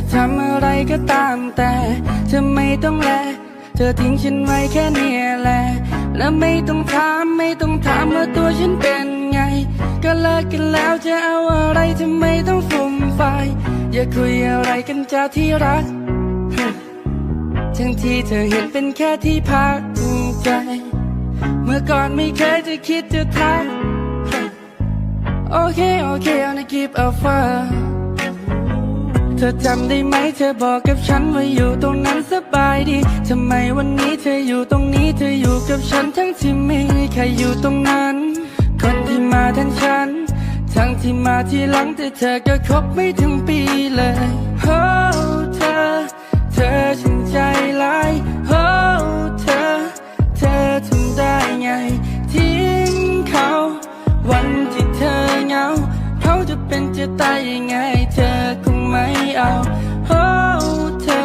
จะทำอะไรก็ตามแต่เธอไม่ต้องแล เธอทิ้งฉันไว้แค่เนี้ยแหละ และไม่ต้องถามไม่ต้องถามว่าตัวฉันเป็นไง ก็เลิกกันแล้วจะเอาอะไรทำไมต้องฟุ่มไฟายอย่าคุยอะไรกันจ้าที่รัก ทั้งที่เธอเห็นเป็นแค่ที่พักใจ เมื่อก่อนไม่เคยจะคิดจะทักโอเค โอเคเอาในกีบ เธอจำได้ไหมเธอบอกกับฉันว่าอยู่ตรงนั้นสบายดีทำไมวันนี้เธออยู่ตรงนี้เธออยู่กับฉันทั้งที่ไม่มีใครอยู่ตรงนั้น คนที่มาแทนฉัน ทั้งที่มาทีหลังแต่เธอก็คบไม่ถึงปีเลยโอ้เธอ เธอฉันใจร้ายโอ้เธอ เธอทำได้ไง ทิ้งเขา วันที่เธอเหงา เขาจะเป็นจะตายยังไง เอา โอ้เธอ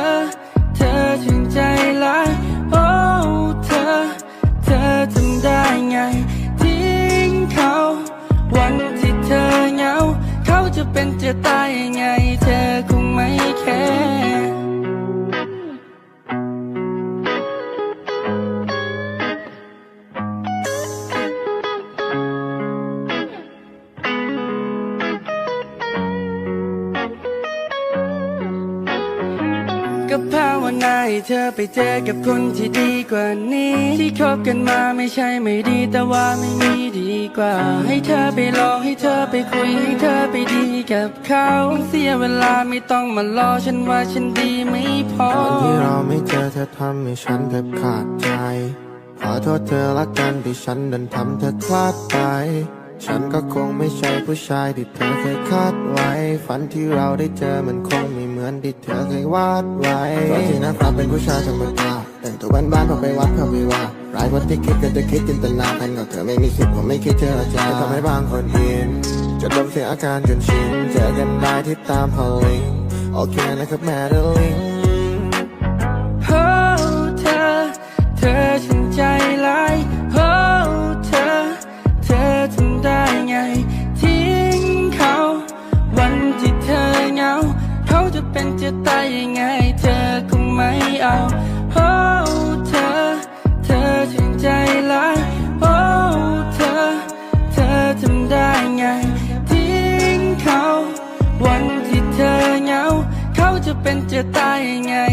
เธอถึงใจร้าย โอ้เธอ เธอทำได้ไง ทิ้งเขา วันที่เธอเหงา เขาจะเป็นจะตายยังไง อไปเจอกับคนที่ดีกว่านี้ ที่คบกันมาไม่ใช่ไม่ดีแต่ว่าไม่มีดีกว่า ให้เธอไปลองให้เธอไปคุยให้เธอไปดีกับเขาเสียเวลาไม่ต้องมารอฉันว่าฉันดีไม่พอวันที่เราไม่เจอเธอทำให้ฉันแทบขาดใจ ขอโทษเธอละกันที่ฉันดันทำเธอพลาดไปฉันก็คงไม่ใช่ผู้ชายที่เธอเคยคาดไว้ ฝันที่เราได้เจอมันคงไม่ มือนที่เธอเคยวาดไว้ตัวที่นะครับเป็นผู้ชายธรรมดาแต่งตัวบ้านๆพอไปวัดพอไปว่าร้ายกว่าที่คิดก็จะคิดจินตนาพันกับเธอไม่มีสิทธิ์ผมไม่คิดเธอจ้าจะทำให้บางคนอินจะดมเสียอาการจนชินเจอกันได้ที่ตามพอลิงโอเคนะครับแม่เดลิง จะตายยังไง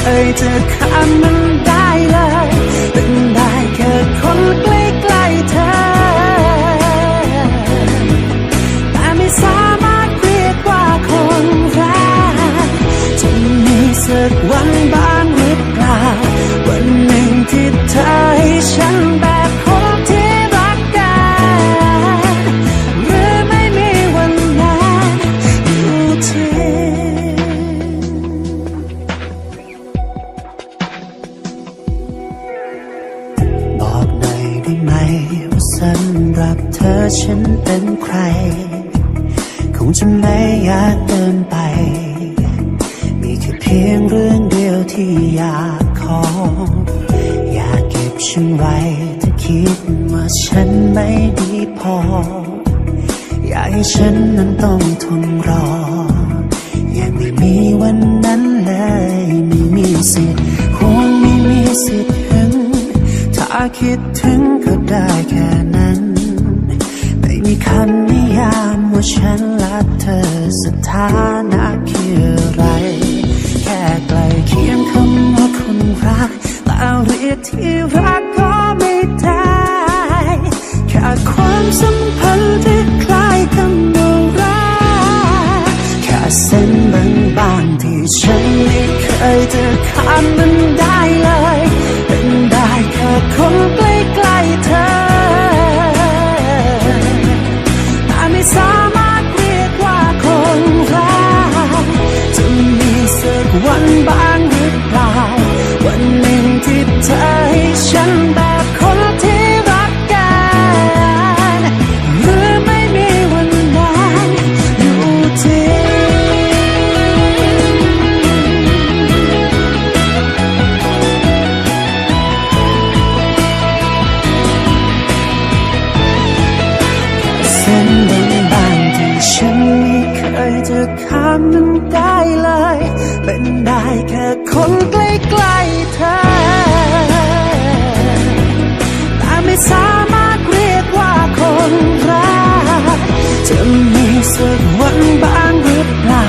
เคยจะข้ามมัน ว่าสำหรับเธอฉันเป็นใคร คงจะไม่ยากเกินไป มีแค่เพียงเรื่องเดียวที่อยากขอ อยากเก็บฉันไว้ถ้าคิดว่าฉันไม่ดีพอ อยากให้ฉันนั้นต้องทนรอ ยังไม่มีวันนั้นเลย ไม่มีสิทธิ์ห่วงไม่มีสิทธิ์ คิดถึงก็ได้แค่นั้น ไม่มีคำนิยามว่าฉันรักเธอสถานะคืออะไร แค่ใกล้เคียงคำว่าคนรักแล้วเรียกที่รักก็ไม่ได้แค่ความสัมพันธ์ ข้ามมันได้เลย เป็นได้แค่คนใกล้ๆเธอ แต่ไม่สามารถเรียกว่าคนรักจะมีสักวันบ้างหรือเปล่า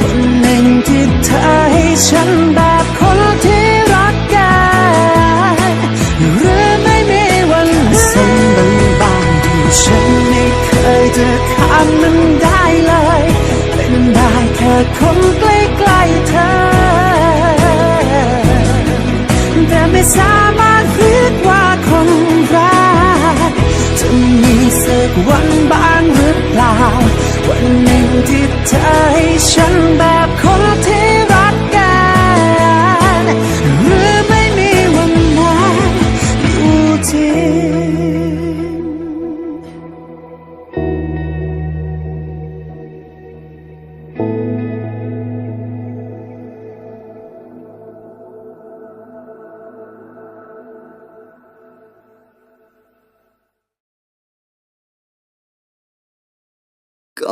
วันหนึ่งที่เธอให้ฉันได้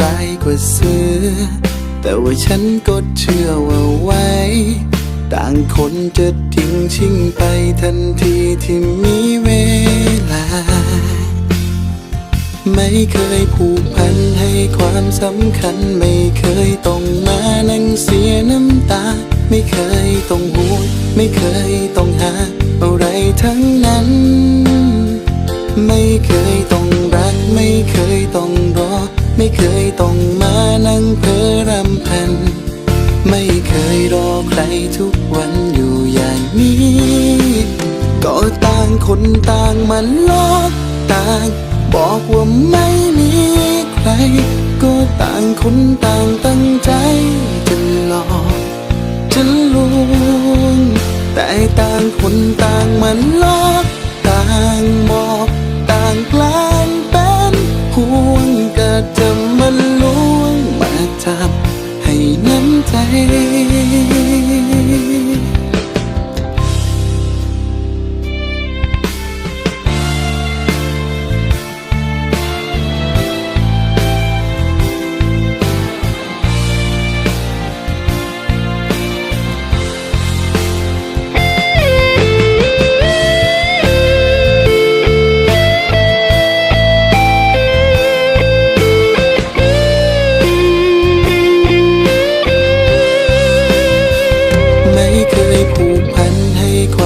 ร้ายกว่าเสือ แต่ว่าฉันก็เชื่อว่าไว้ ต่างคนจะทิ้งชิงไปทันทีที่มีเวลา ไม่เคยผูกพันให้ความสำคัญ ไม่เคยต้องมานั่งเสียน้ำตา ไม่เคยต้องห่วงไม่เคยต้องหา อะไรทั้งนั้นไม่เคยต้องรัก ไม่เคยต้องรอ ไม่เคยต้องมานั่งเพ้อรำพัน ไม่เคยรอใครทุกวันอยู่อย่างนี้ ก็ต่างคนต่างมาลอกต่าง บอกว่าไม่มีใคร ก็ต่างคนต่างตั้งใจจะหลอกจะลวงแต่ต่างคนต่างมาลอก มาลวงมาทับให้น้ำใจ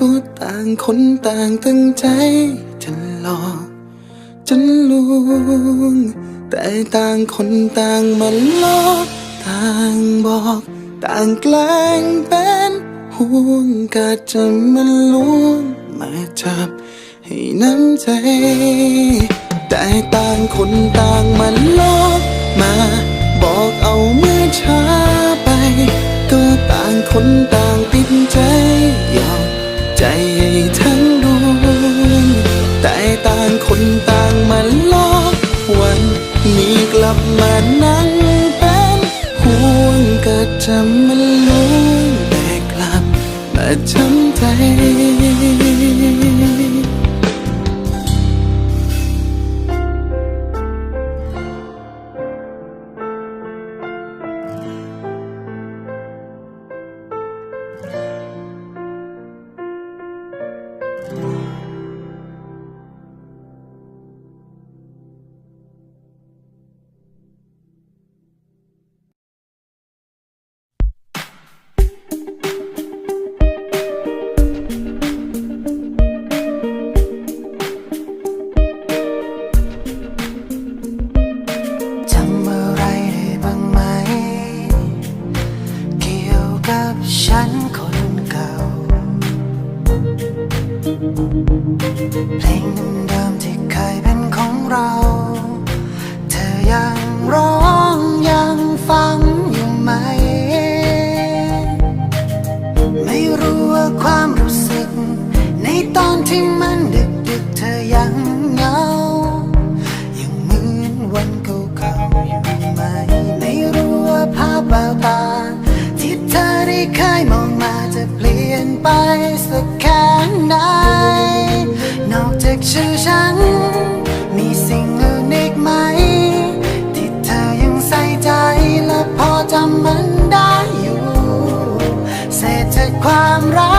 ก็ต่างคนต่างตั้งใจจะหลอกจนลวงแต่ต่างคนต่างมันลอกต่างบอก ต่างแกล้งเป็นห่วงกะจะมันลวงมาจับให้น้ำใจ แต่ต่างคนต่างมันลอกมา บอกเอาเมื่อช้าไป ก็ต่างคนต่างปิดใจ สักแค่ไหน นอกจากชื่อฉัน มีสิ่งอื่นอีกไหม ที่เธอยังใส่ใจและพอจำมันได้อยู่ เศษจากความรัก